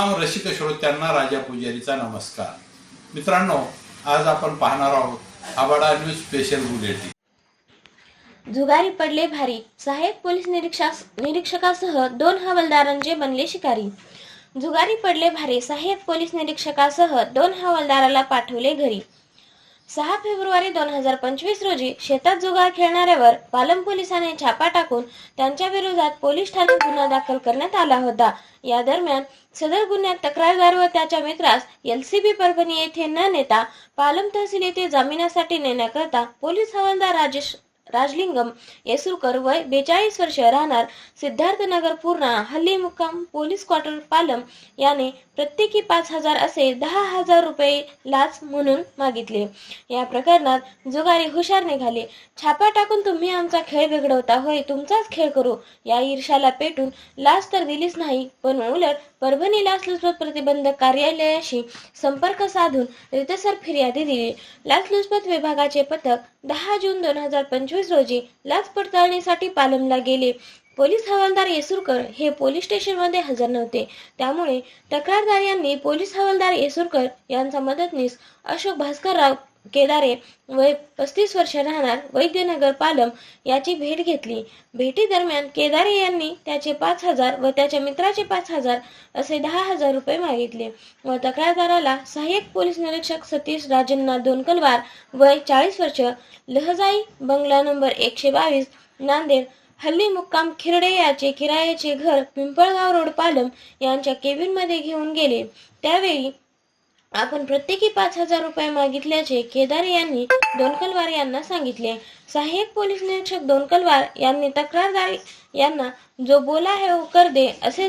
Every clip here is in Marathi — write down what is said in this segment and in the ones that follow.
रसिक श्रोत्यांना राजा पुजारीचा नमस्कार. मित्रांनो आज आपण पाहणार आहोत आबाडा न्यूज स्पेशल बुलेटिन. जुगारी पडले भारी. सहाय्यक पोलीस निरीक्षक निरीक्षकासह दोन हवालदारांचे बनले शिकारी. जुगारी पडले भारी. सहाय्यक पोलीस निरीक्षकासह दोन हवालदाराला पाठवले घरी. सहा फेब्रुवारी दोन हजार पंचवीस रोजी शेतात जुगार खेळणाऱ्यावर पालम पोलिसांनी छापा टाकून त्यांच्या विरोधात पोलीस ठाण्यात गुन्हा दाखल करण्यात आला होता. या दरम्यान सदर गुन्ह्यात तक्रारदार व त्याच्या मित्रास एलसीबी परभणी येथे न नेता पालम तहसील येथे जामिनासाठी नेण्याकरता पोलीस हवालदार राजेश राजलिंगम येसुरकर वय बेचाळीस वर्ष राहणार सिद्धार्थनगर पूर्णा हल्ली मुक्काम पोलीस क्वार्टर पालम याने प्रत्येकी पाच हजार असे दहा हजार रुपये लाच म्हणून मागितले. या प्रकरणात जुगारी हुशार निघाले. छापा टाकून तुम्ही आमचा खेळ बिघडवता होय तुमचाच खेळ करू. या ईर्षाला पेटून लाच तर दिलीच नाही पण उलट परभणी लाचलुचपत प्रतिबंधक कार्यालयाशी संपर्क साधून रितसर फिर्यादी दिली. लाचलुचपत विभागाचे पथक दहा जून दोन हजार पंचवीस रोजी लाच पडताळणीसाठी पालमला गेले. पोलीस हवालदार येसुरकर हे पोलीस स्टेशनमध्ये हजर नव्हते. त्यामुळे तक्रारदार यांनी पोलीस हवालदार येसुरकर यांचा मदतनीस अशोक भास्करराव केदारे वय पस्तीस वर्ष राहणार वैद्यनगर पालम याची भेट घेतली. भेटी दरम्यान केदारे यांनी त्याचे पाच हजार व त्याच्या मित्राचे पाच हजार असे दहा हजार रुपये मागितले. व तक्रारदाराला सहाय्यक पोलीस निरीक्षक सतीश राजन्ना दोनकलवार वय चाळीस वर्ष लहजाई बंगला नंबर एकशे बावीस नांदेड हल्ली मुक्काम खिरडे याचे किरायाचे घर पिंपळगाव रोड पालम यांच्या केबिनमध्ये घेऊन गेले. त्यावेळी आपण प्रत्येकी पाच हजार रुपये मागितल्याचे केदार यांनी दोनकलवार यांना सांगितले. सहाय्यक पोलीस निरीक्षक दोनकलवार यांनी तक्रारदार यांना जो बोला है वो कर दे असे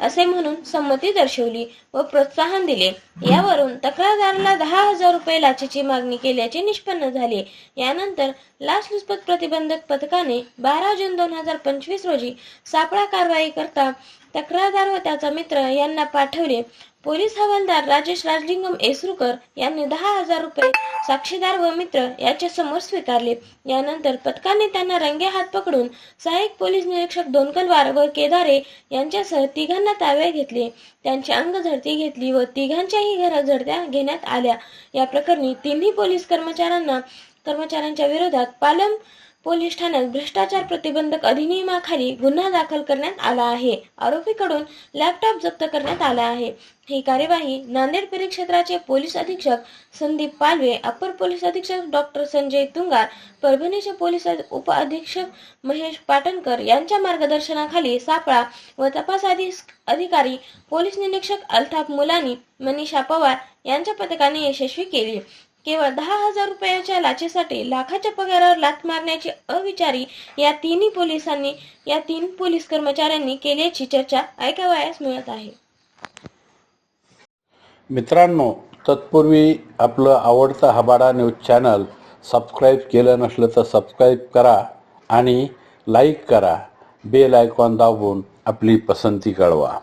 असे म्हणून संमती दर्शवली व प्रोत्साहन दिले. यावरून तक्रारदाराला दहा हजार रुपये लाचेची मागणी केल्याचे निष्पन्न झाले. यानंतर लाचलुचपत प्रतिबंधक पथकाने बारा जून दोन हजार पंचवीस रोजी सापळा कारवाई करता तक्रारदार व त्याचा मित्र यांना पाठवले. पोलीस हवालदार राजेश राजलिंगम येसुरकर यांनी दहा हजार रुपये साक्षीदार व मित्र याच्या समोर स्वीकारले. यानंतर पथकाने त्यांना रंगे हात पकडून सहाय्यक पोलीस निरीक्षक दोनकलवार व केदारे यांच्यासह तिघांना ताब्यात घेतले. त्यांची अंग झडती घेतली व तिघांच्याही घरात झडत्या घेण्यात आल्या. या प्रकरणी तिन्ही पोलीस कर्मचाऱ्यांना कर्मचाऱ्यांच्या विरोधात पालम पोलीस ठाण्यात भ्रष्टाचार प्रतिबंधक अधिनियमाखाली गुन्हा दाखल करण्यात आला आहे. आरोपीकडून लॅपटॉप जप्त करण्यात आला आहे. ही कार्यवाही नांदेड परिक्षेत्राचे पोलीस अधीक्षक संदीप पालवे अपर पोलीस अधीक्षक डॉक्टर संजय तुंगार परभणीचे पोलीस उप अधीक्षक महेश पाटणकर यांच्या मार्गदर्शनाखाली सापळा व तपास अधिकारी पोलीस निरीक्षक अल्ताफ मुलानी मनीषा पवार यांच्या पथकाने यशस्वी केली. केवळ दहा हजार रुपयाच्या लाचेसाठी लाखाच्या पगारावर लाथ मारण्याची अविचारी या तिन्ही पोलिसांनी या तीन पोलीस कर्मचाऱ्यांनी केल्याची चर्चा ऐकावयास मिळत आहे. मित्रांनो तत्पूर्वी आपलं आवडतं हबाडा न्यूज चॅनल सबस्क्राईब केलं नसलं तर सबस्क्राईब करा आणि लाईक करा. बेल आयकॉन दाबून आपली पसंती कळवा.